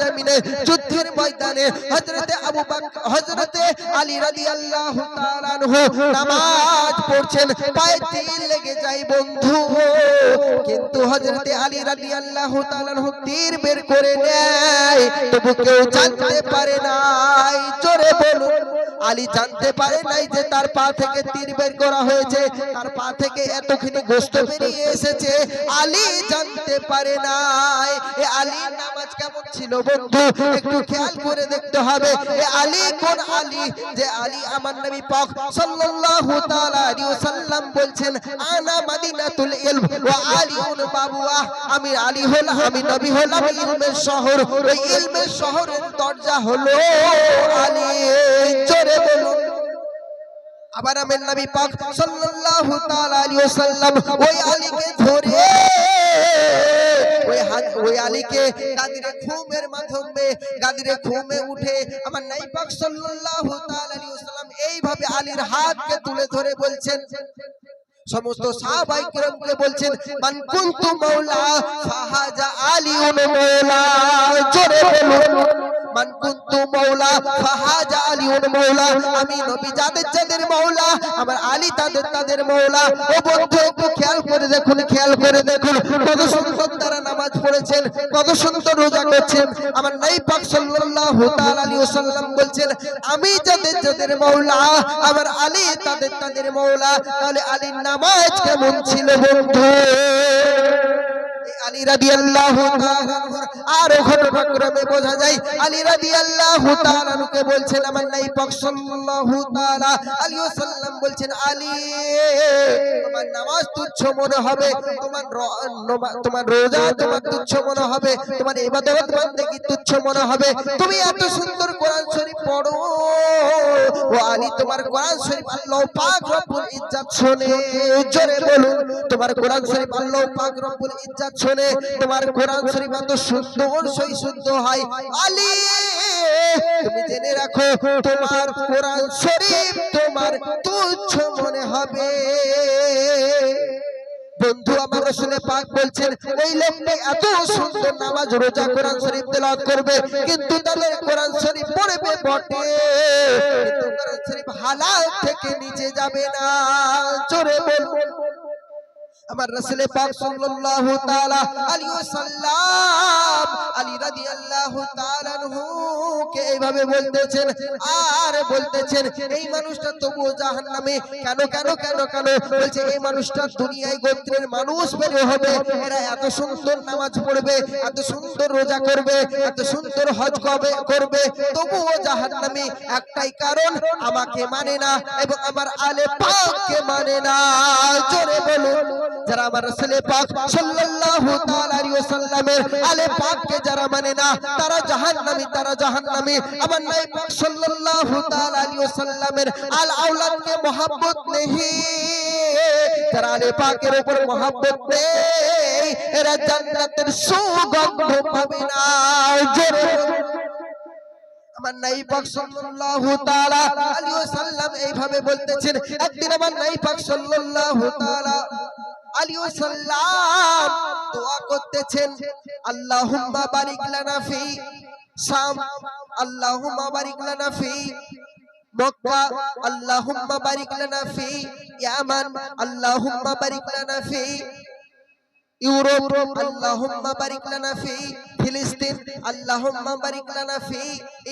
জমিনে যুদ্ধের ময়দানে হযরতে আবু বকর হযরতে আলী রাদিয়াল্লাহু তাআলা আনহু নামাজ পড়ছেন পায়ে তীর লেগে যায় বন্ধু। কিন্তু হযরতে আলী রাদিয়াল্লাহু তাআলা আনহু তীর বের করে নেয়, তবু কেউ জানতে পারে নাই। জোরে বলুন, আলী জানতে পারে নাই যে তার পা থেকে তীর বের করা হয়েছে, তার পা থেকে এতখানি গোস্ত বেরিয়ে এসেছে। আলী জানতে পারে নাই। এ আলীর নামাজ কেমন ছিল বন্ধু, একটু খেয়াল করে দেখতে হবে এ আলী কোন আলী? যে আলী আমার নবী পাক সাল্লাল্লাহু তাআলা আলাইহি ওয়াসাল্লাম বলছেন, আনা মাদিনাতুল ইলম ওয়া আলিউন বাবুয়া। আমি আলী হলাম, আমি নবী হলাম ইলমের শহর। ওই ইলমের শহরের দরজা হলো আলী। জোরে বলুন। আবার আমার নবী পাক সাল্লাল্লাহু তাআলা আলাইহি ওয়াসাল্লাম ওই আলীকে ধরে ওই আলীকে গাদিরে ঘুমের মাধ্যমে, গাদিরে ঘুমে উঠে আমার পাক সাল্লাল্লাহু তাআলা আলাইহি এইভাবে আলীর হাতকে তুলে ধরে বলছেন। সমস্ত সাহাবাই কিরামকে বলছেন, মান কুনতু মাওলা, ফাহাজা আলিউন মাওলা। জোরে বলুন। মাওলা আমি যাদের যাদের মাওলা, আমার আলী তাদের তাদের একটু খেয়াল করে খেয়াল করে কত সুন্দর তারা নামাজ পড়েছেন, কত সুন্দর রোজা করছেন। আমার নাই বলছেন, আমি যাদের যাদের মাওলা, আমার আলী তাদের তাদের মাওলা। তাহলে আলীর নামাজ কেমন ছিল বন্ধু? তোমার তুচ্ছ মনে হবে, তোমার তুচ্ছ মনে হবে তুমি এত সুন্দর কোরআন শরীফ পড়ো। ও আলী, তোমার কোরআন শরীফ আল্লাহ পাক রব্বুল ইজ্জত শুনে। জোরে বলুন, তোমার কোরআন শরীফ আল্লাহ পাক রব্বুল ইজ্জত শুনে তোমার কোরআন শরীফ এত সুন্দর সই শুদ্ধ হয়। আলী, তুমি জেনে রাখো, তোমার কোরআন শরীফ তোমার তুচ্ছ মনে হবে। বন্ধু, আমার রসুলে পাক বলছেন, ওই লোকটা এত সুন্দর নামাজ রোজা কোরআন শরীফ তেলাওয়াত করবে, কিন্তু তাদের কোরআন শরীফ পড়বে বটে। কিন্তু কোরআন শরীফ হালাল থেকে নিচে যাবে না। জোরে বলুন। আমার রাসূলে পাক সাল্লাল্লাহু তাআলা আলাইহি ওয়াসাল্লাম আলী রাদিয়াল্লাহু তাআলা কে এইভাবে বলতেছেন? আর বলতেছেন, এই মানুষটা তবু জাহান্নামে। কেন কেন কেন কেন? বলছে, এই মানুষটা দুনিয়ায় গোত্রের মানুষ বের হবে। এরা এত সুন্দর নামাজ পড়বে, এত সুন্দর রোজা করবে, এত সুন্দর হজ করবে করবে। তবুও জাহান্নামে। একটাই কারণ, আমাকে মানে না এবং আমার আলে পাককে মানে না। জোরে বলুন। যারা আমার রাসূলে পাক সাল্লাল্লাহু তাআলা ওয়াসাল্লামের আলে পাককে যারা মানে না, তারা জাহান্নামী তারা জাহান্নামী। আমার নবী পাক সাল্লাল্লাহু তাআলা ওয়াসাল্লামের আল mohabbat নেহি যারা আলে পাকের উপর mohabbat নেই, এরা জান্নাতের সুগন্ধ পাবে না। নাই এইভাবে বলতেছেন, একদিন আমার নাই পাক সাল্লাল্লাহু তাআলা আলাইহি ওয়াসাল্লাম দোয়া করতেছেন আল্লাহুম্মা বারিক লানা ফি শাম আল্লাহুম্মা বারিক লানা ফি মক্কা আল্লাহুম্মা বারিক লানা ফি ইয়ামান আল্লাহুম্মা বারিক লানা ফি ইউরোপ আল্লাহুম্মা বারিক লানা ফি ফিলিস্তিন। আল্লাহুম্মা বারিক লানা ফি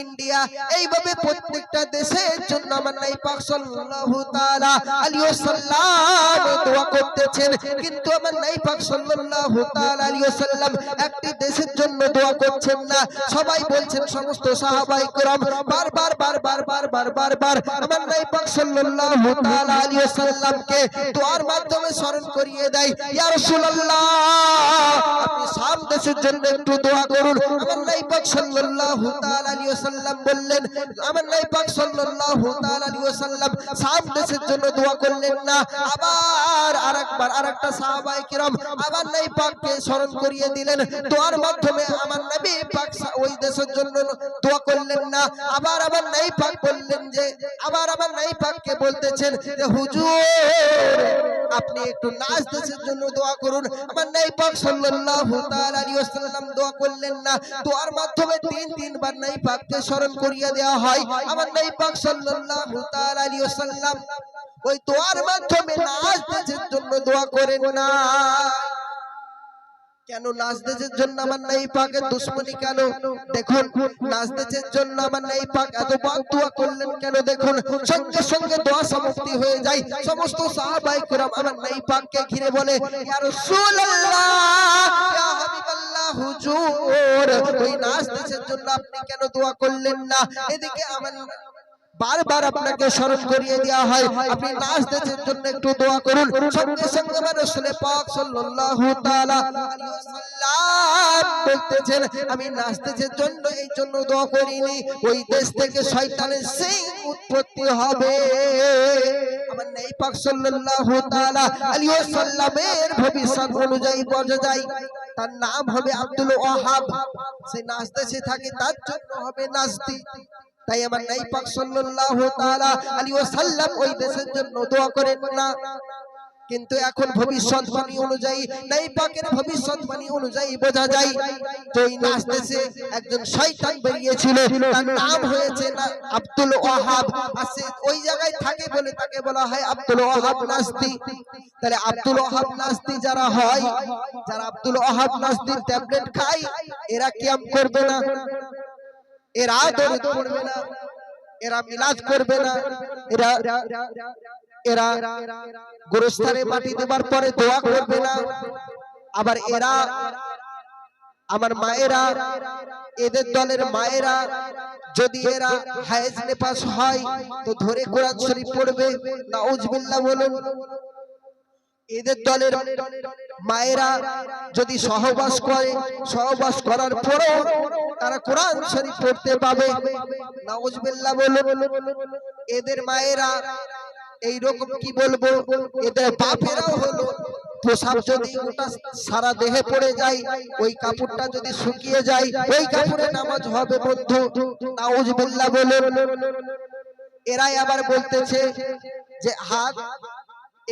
ইন্ডিয়া এইভাবে প্রত্যেকটা দেশের জন্য আমার নাই পাক সাল্লাল্লাহু তাআলা আলাইহি ওয়াসাল্লাম দোয়া করতেছেন কিন্তু আমার নাই পাক সাল্লাল্লাহু তাআলা আলাইহি ওয়াসাল্লাম একটি দেশের জন্য দোয়া করছেন না সবাই বলছেন সমস্ত সাহাবাই کرام বারবার বারবার বারবার বারবার আমার নাই পাক সাল্লাল্লাহু তাআলা আলাইহি ওয়াসাল্লামকে দোয়ার মাধ্যমে স্মরণ করিয়ে দেয় ইয়া রাসূলুল্লাহ আপনি সব দেশের জন্য একটু দোয়া করুন। আমার সাল্লাল্লাহু তাআলা আলাইহি ওয়াসাল্লাম বললেন, আমার সাল্লাল্লাহু তাআলা আলাইহি ওয়াসাল্লাম দেশের জন্য দোয়া করলেন না। আবার আরেকবার, আরেকটা কিরাম স্মরণ করিয়ে দিলেন। দোয়ার মাধ্যমে আমার নবী পাক ওই দেশের জন্য দোয়া করলেন না। আবার পাক বললেন যে, আবার আমার নাই বলতেছেন যে, হুজুর, আপনি একটু নাচ দেশের জন্য দোয়া করুন। আমার নাই পাক সাল্লাল্লাহু ওয়াসাল্লাম দোয়া করলেন না। দোয়ার মাধ্যমে তিন, তিনবার নাই পাককে স্মরণ করিয়ে দেওয়া হয়। আমার নাই পাক সাল্লাল্লাহু তাআলা আলাইহি ওই দোয়ার মাধ্যমে দেশের জন্য দোয়া করেন না। কেন নাজদেজের জন্য আমার নাই পাকের দুশ্মনী কেন? দেখুন নাজদেজের জন্য আমার নাই পাক এত বাদ দোয়া করলেন কেন? দেখুন, সঙ্গে সঙ্গে দোয়া সমাপ্তি হয়ে যায়। সমস্ত সাহাবাই করাম আমার নাই পাককে ঘিরে বলে, ইয়া রাসূলুল্লাহ, ইয়া হাবিবাল্লাহ, হুজুর, ওই নাজদেজের জন্য আপনি কেন দোয়া করলেন না? এদিকে আমার বারবার আপনাকে স্মরণ করিয়ে দেওয়া হয়। আপনি নাচ দেশের জন্য একটু দোয়া করুন। সঙ্গে সঙ্গে আমার পাক সাল্লাল্লাহু বলতেছেন, আমি নাচ দেশের জন্য এই জন্য দোয়া করিনি। ওই দেশ থেকে শয়তানের সিং উৎপত্তি হবে। আমার নেই পাক সাল্লাল্লাহু তাআলা আলাইহি ওয়াসাল্লামের ভবিষ্যৎ অনুযায়ী বোঝা যায় তার নাম হবে আব্দুল ওয়াহাব। সে নাচ দেশে থাকে তার জন্য হবে নাস্তি তাই আমার নাই পাক সাল্লাল্লাহু তাআলা আলাইহি ওয়াসাল্লাম ওই দেশের জন্য দোয়া করেন না। কিন্তু এখন ভবিষ্যৎবাণী অনুযায়ী নাই পাকের ভবিষ্যৎবাণী অনুযায়ী বোঝা যায় তো এই নাচতেছে একজন শয়তান বেরিয়েছিল, তার নাম হয়েছে না আব্দুল ওয়াহাব। আর সে ওই জায়গায় থাকে বলে তাকে বলা হয় আব্দুল ওয়াহাব নাস্তি তাহলে আব্দুল ওয়াহাব নাস্তি যারা হয়, যারা আব্দুল ওয়াহাব নাস্তির ট্যাবলেট খায়, এরা কিয়াম করবে না। এরা দরুদ পড়বে না এরা মিলাদ করবে না এরা এরা গোরস্থানে মাটি দেবার পরে দোয়া করবে না। আবার এরা আমার মায়েরা এদের দলের মায়েরা যদি এরা হায়েজ নেপাস হয় তো ধরে কোরআন শরীফ পড়বে নাউজবিল্লাহ বলুন। এদের দলের মায়েরা যদি সহবাস করে, সহবাস করার পরেও তারা কোরআন শরীফ পড়তে পাবে। নাউজবিল্লাহ বলুন, এদের মায়েরা এই রকম কি বলব? এদের বাপেরাও হলো পোশাক যদি ওটা সারা দেহে পড়ে যায়, ওই কাপড়টা যদি শুকিয়ে যায়, ওই কাপড়ে নামাজ হবে বন্ধু। নাউজবিল্লাহ বলুন, এরাই আবার বলতেছে যে হাত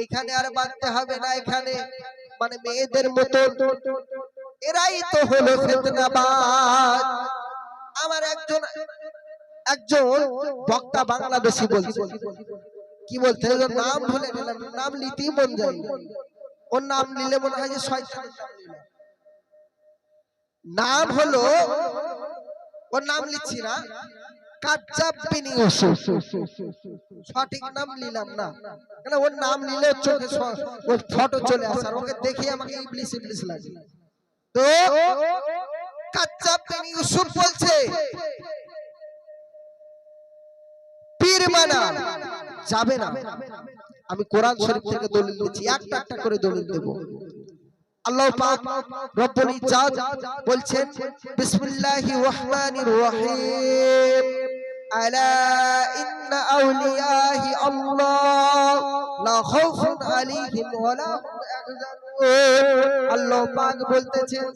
এখানে আর বাঁধতে হবে না এখানে। মানে মেয়েদের মতো এরাই তো হলো আমার একজন একজন বক্তা বাংলাদেশি বলছে। কি বলতে নাম ভুলে নাম নিতেই মন ওর নাম নিলে মনে হয় যে নাম হলো ওর নাম লিখছি না। সঠিক নাম নিলাম না। কেন, ওর নাম নিলে চোখে ওর ফটো চলে আসে, আর ওকে দেখে আমাকে লাগে। তো ইউসুফ বলছে যাবে না। আমি কোরআন শরীফ থেকে দলিল দিচ্ছি, একটা একটা করে দলিল দেব। আল্লাহ পাক রব্বুল ইজ্জাত বলছেন বিসমিল্লাহির রহমানির রহিম। আলা ইন্না আউলিয়াহি আল্লাহ। লা খাউফুন আলাইহিম ওয়া লা হুম ইয়াহজানুন। আল্লাহ পাক বলতেছেন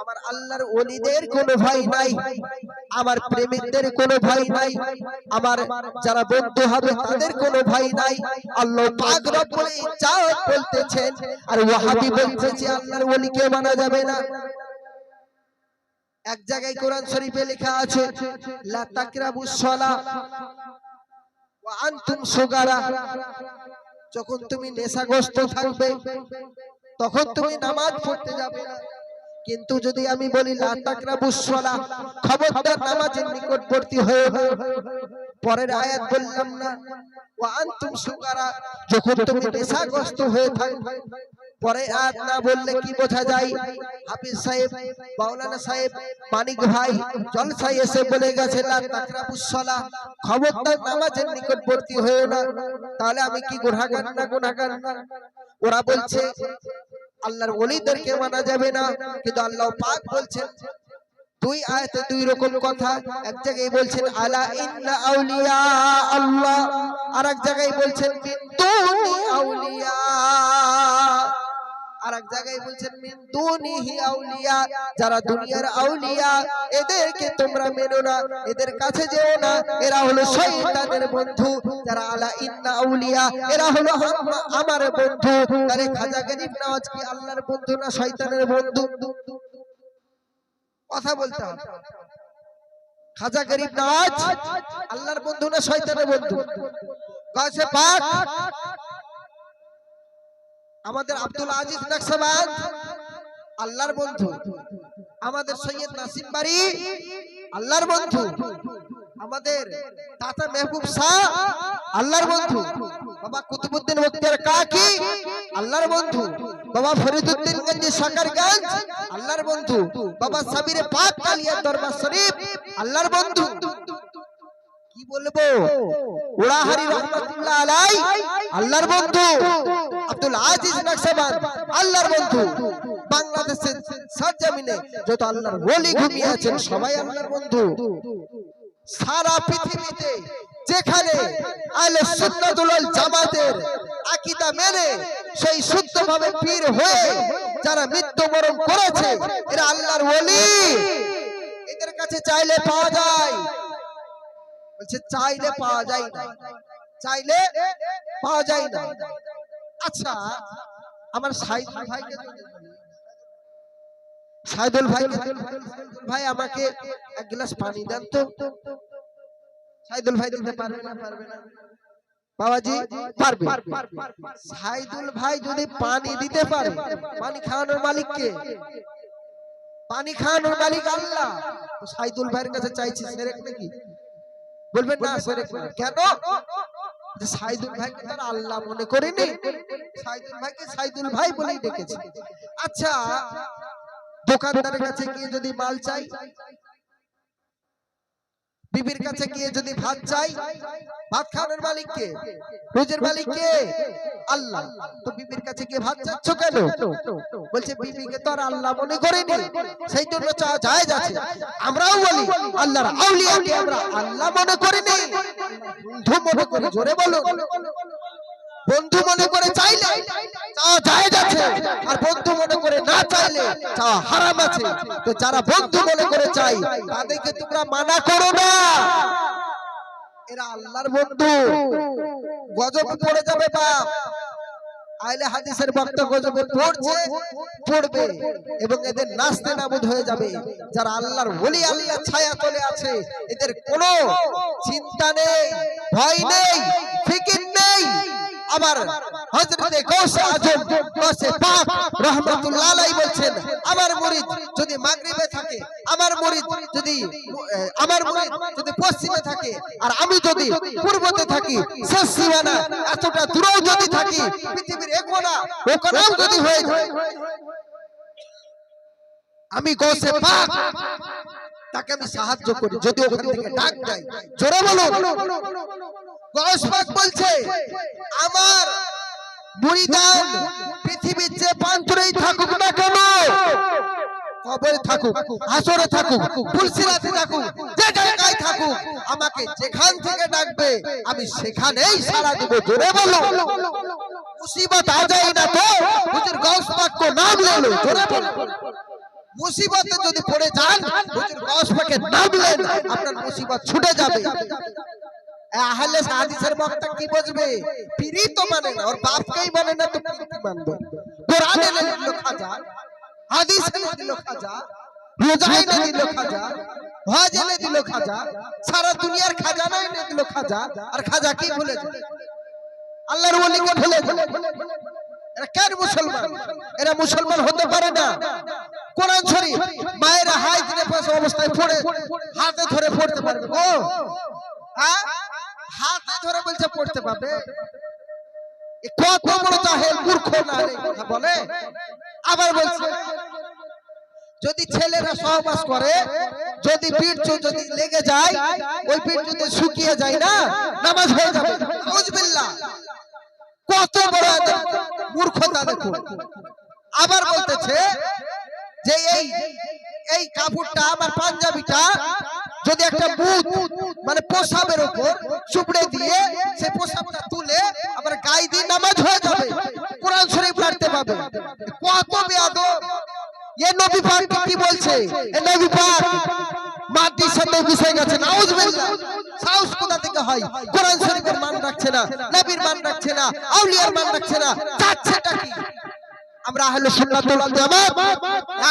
আমার আল্লাহর ওলিদের কোনো ভয় নাই, আমার প্রেমিকদের কোনো ভয় নাই, আমার যারা বন্ধু হবে তাদের কোনো ভয় নাই। আল্লাহ পাক রব্বুল ইজ্জাত বলতেছেন আর ওয়াহাবি বলতেছে, আল্লাহর ওলিকে মানা যাবে না। এক জায়গায় কোরআন শরীফে লেখা আছে, লা তাকরাবুস সালা ওয়া আনতুম সুগারা। যখন তুমি নেশাগ্রস্ত থাকবে তখন তুমি নামাজ পড়তে যাবে না। কিন্তু যদি আমি বলি লা তাকরাবুস সালা খবরদার নামাজের নিকটবর্তী হয়ে হয়ে পরের আয়াত বললাম না ওয়া আনতুম যখন তুমি নেশাগ্রস্ত হয়ে থাকবে পরে আয়াত না বললে কি বোঝা যায়? হাফিজ সাহেব, মাওলানা সাহেব, মানিক ভাই জলসাই এসে বলে গেছে লা তাকরাবুস সালাহ খবরদার নামাজের নিকটবর্তী হয়ে না। তাহলে আমি কি গুনাহগার না গুনাহগার? না ওরা বলছে, আল্লাহর ওলিদেরকে মানা যাবে না, কিন্তু আল্লাহ পাক বলছেন, দুই আয়াতে দুই রকম কথা। এক জায়গায় বলছেন, আলা ইন্না আউলিয়া আল্লাহ। আর এক জায়গায় বলছেন আউলিয়া। আর জায়গায় বলছেন, মিন দুনিহি আউলিয়া যারা দুনিয়ার আউলিয়া, এদেরকে তোমরা মেনো না, এদের কাছে যেও না। এরা হলো শয়তানের বন্ধু, যারা আলা ইন্না আউলিয়া, এরা হলো আমার বন্ধু। আরে খাজা গরিব নওয়াজ কি আল্লাহর বন্ধু না, শয়তানের বন্ধু। কথা বলতে হবে। খাজা গরিব নওয়াজ আল্লাহর বন্ধু না, শয়তানের বন্ধু। গাছে পাক। আমাদের আব্দুল আজিজ নকশবাদ আল্লাহর বন্ধু। আমাদের সৈয়দ নাসিম বাড়ি আল্লাহর বন্ধু। আমাদের দাতা মেহবুব শাহ, আল্লাহর বন্ধু। বাবা কুতুবুদ্দিন মুক্তিয়ার কাকি, আল্লাহর বন্ধু। বাবা ফরিদুদ্দিন গঞ্জি সাকারগঞ্জ, আল্লাহর বন্ধু। বাবা সাবিরে পাক কালিয়া দরবার শরীফ, আল্লাহর বন্ধু। কি বলব? ওড়াহারি রহমাতুল্লাহ আলাই, আল্লাহর বন্ধু। আব্দুল আজিজ নকশবান, আল্লাহর বন্ধু। বাংলাদেশের যত আল্লাহর ওলি ঘুমিয়ে আছেন, সবাই আল্লাহর বন্ধু। সারা পৃথিবীতে যেখানে আলে সুন্নাতুল জামাতের আকীদা মেনে সেই শুদ্ধভাবে পীর হয়ে যারা মৃত্যুবরণ করেছে, এরা আল্লাহর ওলি। এদের কাছে চাইলে পাওয়া যায় বলছে চাইলে পাওয়া যায় না। চাইলে পাওয়া যায় না। আচ্ছা আমার সাইদুল ভাইকে সাইদুল ভাই ভাই আমাকে এক গ্লাস পানি দেন তো। সাইদুল ভাই দিতে পারবে না পারবে না। বাবাজি পারবে। সাইদুল ভাই যদি পানি দিতে পারে পানি খাওয়ানোর মালিক কে? পানি খাওয়ানোর মালিক আল্লাহ। তো সাইদুল ভাইয়ের কাছে চাইছি সেরেক নাকি? বলবেন না সরে কেন? সাইদুল ভাইকে তার আল্লাহ মনে করেনি? সাইদুল ভাইকে সাইদুল ভাই বলেই ডেকেছে। আচ্ছা দোকানদারের কাছে গিয়ে যদি মাল চাই বিবির কাছে গিয়ে যদি ভাত চাই, ভাত খাওয়ানোর মালিক কে রোজের মালিক কে আল্লাহ, তো বিবির কাছে গিয়ে ভাত চাচ্ছ কেন? বলছে, বিবিকে তো আর আল্লাহ মনে করেনি। সেই জন্য চা যায় যাচ্ছে আমরাও বলি, আল্লাহর আউলিয়াকে আমরা আল্লাহ মনে করিনি। বন্ধু মনে করি, জোরে বলো বন্ধু মনে করে চাইলে চাওয়া যায় যাচ্ছে, আর বন্ধু মনে করে না চাইলে চাওয়া হারাম আছে। তো যারা বন্ধু মনে করে চাই তাদেরকে তোমরা মানা করো না। এরা আল্লাহর বন্ধু। গজব পড়ে যাবে বাপ আইলে হাদিসের বক্তা গজবে পড়ছে, পড়বে এবং এদের নাস্তে নাবুদ হয়ে যাবে। যারা আল্লাহর ওলি আল্লাহ ছায়া চলে আছে, এদের কোনো চিন্তা নেই, ভয় নেই, ফিকির নেই। আবার হযরতে গৌসে আজম, গৌসে পাক রাহমাতুল্লাহ আলাইহি বলছেন, আমার murid যদি মাগরিবে থাকে, আমার murid যদি আমার murid যদি পশ্চিমে থাকে, আর আমি যদি পূর্বতে থাকি, শেষ সীমানা এতটা দূরেও যদি থাকি, পৃথিবীর এক কোণা, ও কোণাও যদি হয়ে আমি গৌসে পাক তাকে আমি সাহায্য করি, যদি ওখান থেকে ডাক দেয়, জোরে বলুন। বলছে, আমার মুরিদান পৃথিবীর যে প্রান্তরেই থাকুক না কেন যেখান থেকে ডাকবে, আমি সেখানেই মুসিবত না মুসিবতে যদি পড়ে যান নাম আপনার মুসিবত ছুটে যাবে। আহলে হাদিসের বক্তা কি বুঝবে? পীরই তো মানে না, ওর বাপকেই মানে না তো পীর কি মানবে। কোরআন এনে দিল খাজা হাদিস এনে দিল খাজা রোজা এনে দিল খাজা হজ এনে দিল খাজা সারা দুনিয়ার খাজানা এনে দিল খাজা আর খাজা কি ভুলে যায়? আল্লাহর ওলিকে ভুলে যায়? এরা কেন মুসলমান? এরা মুসলমান হতে পারে না। কোরআন শরীফ মায়েরা হাই দিনে পাশে অবস্থায় পড়ে, হাতে ধরে পড়তে পারবে। ও হ্যাঁ? হাতে ধরে বলছে, পড়তে পারবে? এ কত বড় জাহেল মূর্খ না বলে? আবার বলছে, যদি ছেলেরা সহবাস করে, যদি বীর্য যদি লেগে যায়, ওই বীর্য যদি শুকিয়ে যায় না, নামাজ হয়ে যাবে। আউযুবিল্লাহ কত বড় মূর্খতা দেখুন আবার বলতেছে যে এই এই কাপড়টা, আমার পাঞ্জাবিটা যদি একটা বুথ মানে পোশাবের উপর চুপড়ে দিয়ে সেই পোশাকটা তুলে আবার গায়ে দিয়ে নামাজ হয়ে যাবে। কোরআন শরীফ পড়তে পাবে কত বেয়াদব। এ নবী পাক কি বলছে? এ নবী পাক। মাটির সাথে মিশে গেছে। নাউজুবিল্লাহ। সাউস কোথা থেকে হয়? কোরআন শরীফের মান রাখছে না। নবীর মান রাখছে না। আউলিয়ার মান রাখছে না। চাচ্ছেটা কি? আমরা আহলে সুন্নাতুল জামাত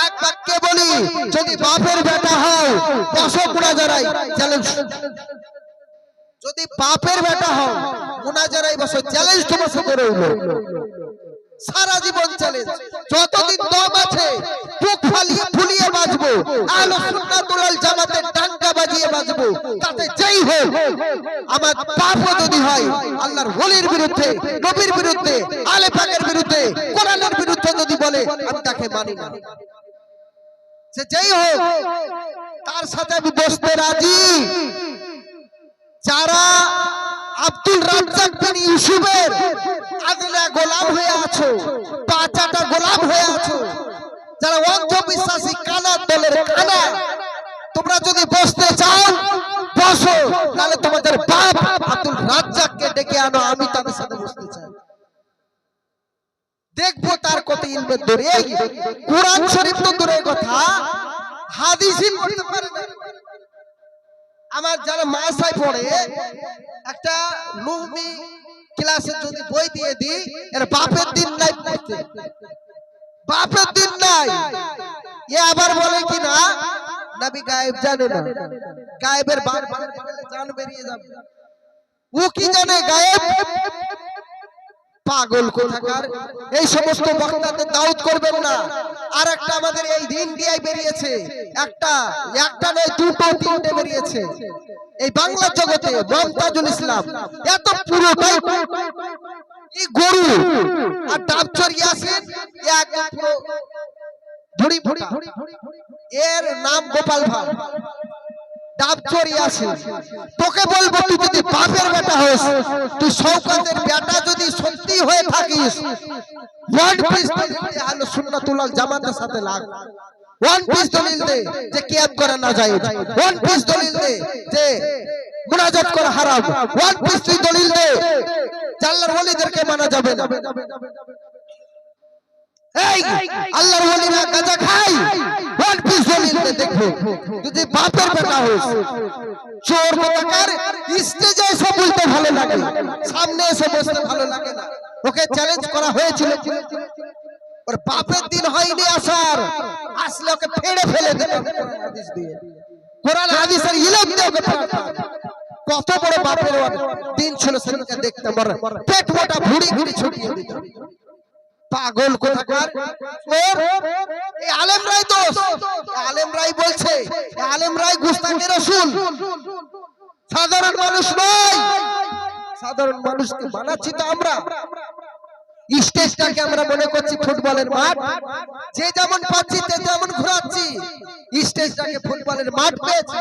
এক বাক্যে বলি, যদি বাপের বেটা হও বসো মুনাজারাই চ্যালেঞ্জ যদি বাপের বেটা হও মুনাজারাই বসো চ্যালেঞ্জ তোমার সাথে রইল। সারা জীবন চ্যালেঞ্জ যতদিন দম আছে, বুক ফালিয়ে ফুলিয়ে বাঁচবো আহলে সুন্নাতুল জামাতের ডাঙ্কা বাজিয়ে বাঁচবো তাতে যেই হোক, আমার পাপও যদি হয়, আল্লাহর ওলির বিরুদ্ধে, নবীর বিরুদ্ধে আলে পাকের বিরুদ্ধে আমি তাকে মানি না। সে যেই হোক তার সাথে আমি বসতে রাজি। যারা আব্দুল রাজ্জাক বিন ইউসুফের আদলা গোলাম হয়ে আছো পাঁচাটা গোলাম হয়ে আছো যারা অন্ধবিশ্বাসী কানা দলের কানা তোমরা যদি বসতে চাও বসো তাহলে তোমাদের বাপ আব্দুল রাজ্জাককে ডেকে আনো আমি তাদের সাথে বসতে চাই। দেখব তার কত ইলমের দূরে। কোরআন শরীফ তো দূরের কথা। না। আমার যারা মাসায় পড়ে, একটা লুহমি ক্লাসে যদি বই দিয়ে দিই, এর বাপের দিন নাই বাপের দিন নাই। এ আবার বলে কি না? নবী গায়েব জানে না। গায়েবের বার জান বেরিয়ে যাবে। ও কি জানে গায়েব? পাগল কোথাকার এই সমস্ত বক্তাদের দাউদ করবেন না। আর একটা আমাদের এই ইন্ডিয়ায় বেরিয়েছে। একটা একটা নয়, দুটো, তিনটে বেরিয়েছে। এই বাংলা জগতে মমতাজুল ইসলাম, এত পুরোটাই এই গরু আর ডাবচর ইয়াসিন, এ একদম পুরো ভুড়ি এর নাম গোপাল ভাই ডাবচর ইয়াসিন। তোকে বলব, তুই যদি বাপের বেটা হোস, তুই শৌকতের বেটা যদি হয়ে থাকিস। ওয়ান পিস আলো সুন্নাতুল জামাতের সাথে লাগ। ওয়ান পিস দলিল দে যে কিয়াম করা না যায়। ওয়ান পিস দলিল দে যে মুনাজাত করা হারাম। ওয়ান পিস তুই দলিল দে ওলিদেরকে মানা যাবে না। এই, আল্লাহর ওলিরা গাঁজা খায়। ওয়ান পিস দলিল দে দেখব যদি বাপের বেটা হোস, চোর কোথাকার স্টেজে এসে বলতে ভালো লাগে। সামনে এসে বসতে ভালো লাগে না। ওকে চ্যালেঞ্জ করা হয়েছিল। ওর বাপের দিন হয়নি আসার। আসলে ওকে ফেড়ে ফেলে কোরআন হাদিস দিয়ে কোরআন হাদিসের ইলম দিয়ে ওকে। কত বড় বাপের দিন ছিল সেদিনকে দেখতে মর। পেট মোটা ভুড়ি ভুড়ি ছুটিয়ে দিত পাগল কোথাকার? এই আলেম রাই দোষ। আলেম রাই বলছে আলেম রাই গুস্তাখের রসুল। সাধারণ মানুষ নয়। সাধারণ মানুষকে বানাচ্ছি তো আমরা। স্টেজটাকে আমরা মনে করছি ফুটবলের মাঠ। যে যেমন পাচ্ছি যে যেমন ঘোরাচ্ছি। স্টেজটাকে ফুটবলের মাঠ পেয়েছি।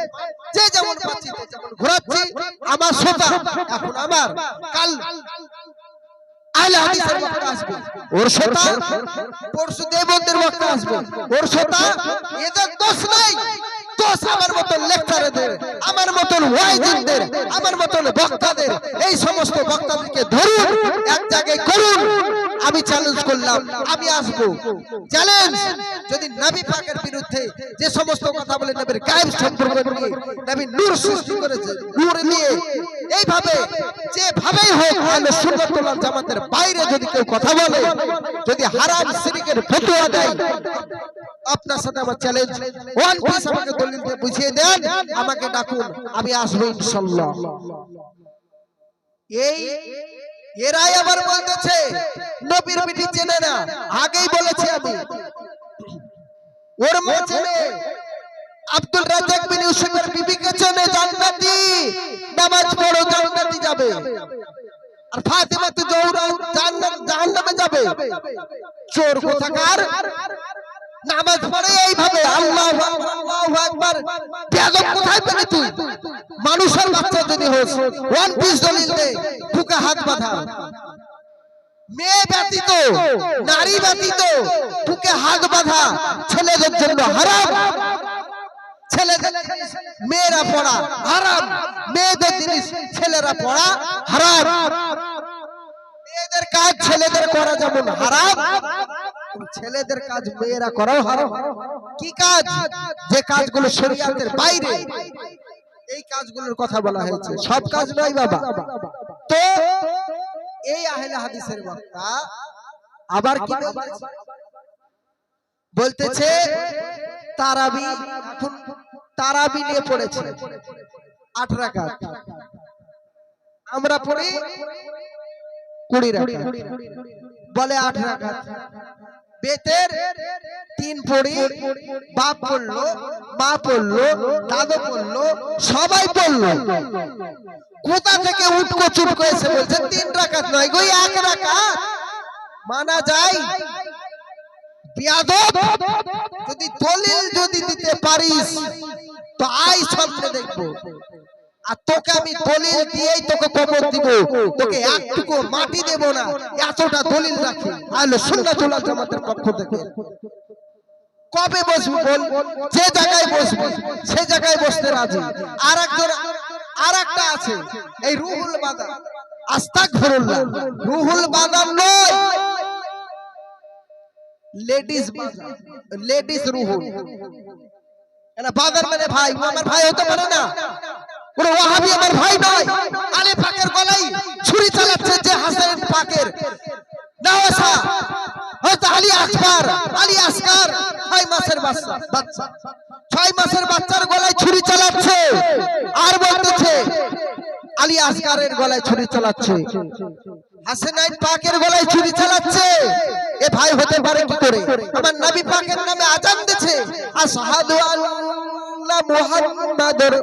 যে যেমন পাচ্ছি যে যেমন ঘোরাচ্ছি। আমার শ্রোতা এখন আমার। কাল আহলে হাদিসের বক্তা আসবে। ওর শ্রোতা পরশু দেবন্দের বক্তা আসবে। ওর শ্রোতা এদের দোষ নাই, দোষ আমার মতন লেকচারদের, আমার মতন ওয়াইদিনদের আমার মতন বক্তাদের, এই সমস্ত বক্তাদেরকে ধরুন, এক জায়গায় করুন আমি চ্যালেঞ্জ করলাম, আমি আসব। চ্যালেঞ্জ যদি নবী পাকের বিরুদ্ধে যে সমস্ত কথা বলে নবীর গায়েব সম্পর্ক নিয়ে নবী নূর সৃষ্টি করেছে, নূর নিয়ে এইভাবে, যেভাবেই হোক, আহলে সুন্নাতুল ওয়াল জামাতের বাইরে যদি কেউ কথা বলে, যদি হারাম শিরকের ফতোয়া দেয়, আপনার সাথে আমার চ্যালেঞ্জ ওয়ান পিস আমাকে দলিল দিয়ে বুঝিয়ে দেন, আমাকে ডাকুন, আমি আসব ইনশাআল্লাহ এই এরাই আবার বলতেছে, নবীর পিঠি চেনে না। আগেই বলেছি আমি। ওর মা চেনে আব্দুল রাজাক বিন ইউসুফের বিবিকে চেনে, জান্নাতি। নামাজ পড়ো, জান্নাতি যাবে। আর ফাতিমা তো জৌরা জাহান্নামে যাবে। চোর কোথাকার? নামাজ পড়ে এইভাবে আল্লাহ কোথায় পেলি তুই? মানুষের বাচ্চা যদি হোস ওয়ান পিস দলিল দে হাত বাঁধা। মেয়ে ব্যতীত, নারী ব্যতীত, বুকে হাত বাঁধা, ছেলেদের জন্য হারাম। ছেলেদের মেয়েরা পড়া হারাম। মেয়েদের জিনিস, ছেলেরা পড়া হারাম। মেয়েদের কাজ ছেলেদের করা যেমন হারাম। ছেলেদের কাজ মেয়েরা করাও হারাম। কি কাজ? যে কাজগুলো শরীয়তের বাইরে। এই কাজগুলোর কথা বলা হয়েছে। সব কাজ নয় বাবা। তো এই আহলে হাদিসের বক্তা আবার কি বলতেছে? তারাবি তারাবি নিয়ে পড়েছে। আট রাকাত। আমরা পড়ি কুড়ি রাকাত। বলে আট রাকাত। বেতের তিন পড়ি বাপ পড়ল, মা পড়ল, দাদু পড়ল, সবাই পড়ল। কোথা থেকে উটকো চুটকো এসে বলছে, তিন রাকাত নয় গো, এক রাকাত। মানা যায়, বিয়াদব, যদি দলিল যদি দিতে পারিস, তো আই সামনে দেখব। আর তোকে আমি দলিল দিয়েই তোকে কবর দিব। তোকে একটুকু মাটি দেব না, এতটা দলিল রাখি। আহলে সুন্নাতুল জামাতের পক্ষ থেকে। কবে বসবি বল? যে জায়গায় বসবি, সে জায়গায় বসতে রাজি। আর একজন আর একটা আছে, এই রুহুল বাদান আস্তাগফিরুল্লাহ, রুহুল বাদান নয়। Ladies ladies Ruhul. এনা বাদার মানে ভাই আমার ভাই হতে পারে না। কোন ওয়াহাবি আমার ভাই নয়। আলে পাকের গলাই ছুরি চালাচ্ছে যে হাসান পাকের। নাওয়াসা হযরত আলী আকবর আলী আসকার ছয় মাসের বাচ্চা। ছয় মাসের বাচ্চার গলায় ছুরি চালাচ্ছে আর বলতেছে, আলী আসকারের গলায় ছুরি চালাচ্ছে। হাসেনাইন পাকের গলায় ছুরি চালাচ্ছে। এ ভাই হতে পারে কি পাকের নামে আজান দিচ্ছে আশহাদু আন্না মুহাম্মাদুর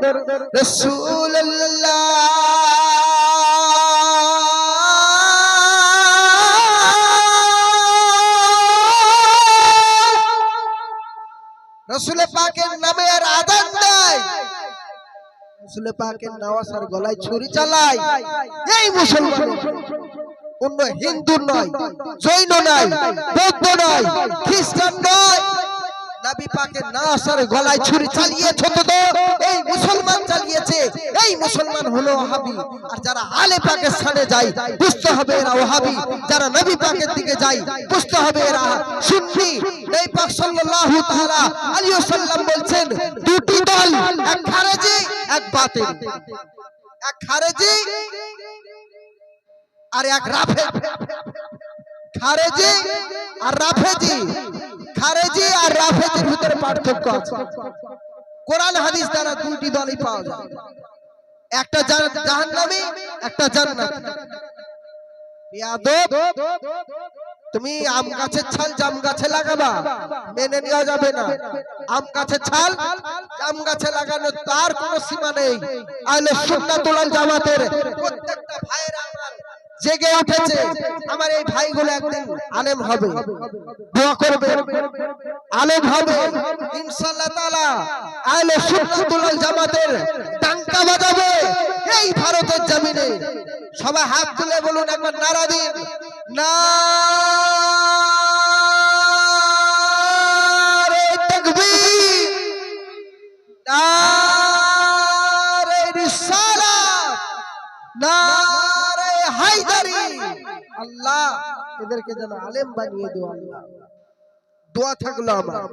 রসুলে পাকের নামে আর আজান দেয়। রসুলে পাকের নওয়াসার গলায় ছুরি চালায়। এই মুসলমান। অন্য হিন্দু নয় জৈন নয় বৌদ্ধ নয় খ্রিস্টান নয়। নবী নাসার গলায় ছুরি চালিয়েছে তো তো এই মুসলমান চালিয়েছে এই মুসলমান হলো ওহাবি আর যারা আলে যায় বুঝতে হবে এরা ওহাবি। যারা নবী পাকের দিকে যায় বুঝতে হবে এরা সুন্নি। নবী পাক সাল্লাল্লাহু তাআলা আলাইহি ওয়াসাল্লাম বলছেন দুটি দল এক খারেজি এক বাতিল। এক খারেজি আর এক রাফে খারেজি আর রাফেজি। খারেজি আর রাফেজির ভিতরে পার্থক্য আছে। কোরআন হাদিস দ্বারা দুটি দলই পাওয়া যায়। একটা জাহান্নামী, একটা জান্নাত। তুমি আম গাছের ছাল জাম গাছে লাগাবা, মেনে নেওয়া যাবে না। আম গাছের ছাল জাম গাছে লাগানো তার কোনো সীমা নেই। আহলে সুন্নাতুল জামাতের আমল জেগে উঠেছে। আমার এই ভাইগুলো একদিন আলেম হবে। দোয়া করবে। আলেম হবে। ইনশাআল্লাহ তাআলা আহলে সুন্নাতুল জামাতের টাঙ্কা বাজাবে। এই ভারতের জমিনে। সবাই হাত তুলে বলুন একবার নারা দিন রিসালাত। নারে হায়দারি। আল্লাহ এদেরকে যেন আলেম বানিয়ে দেওয়া দোয়া থাকল আমার।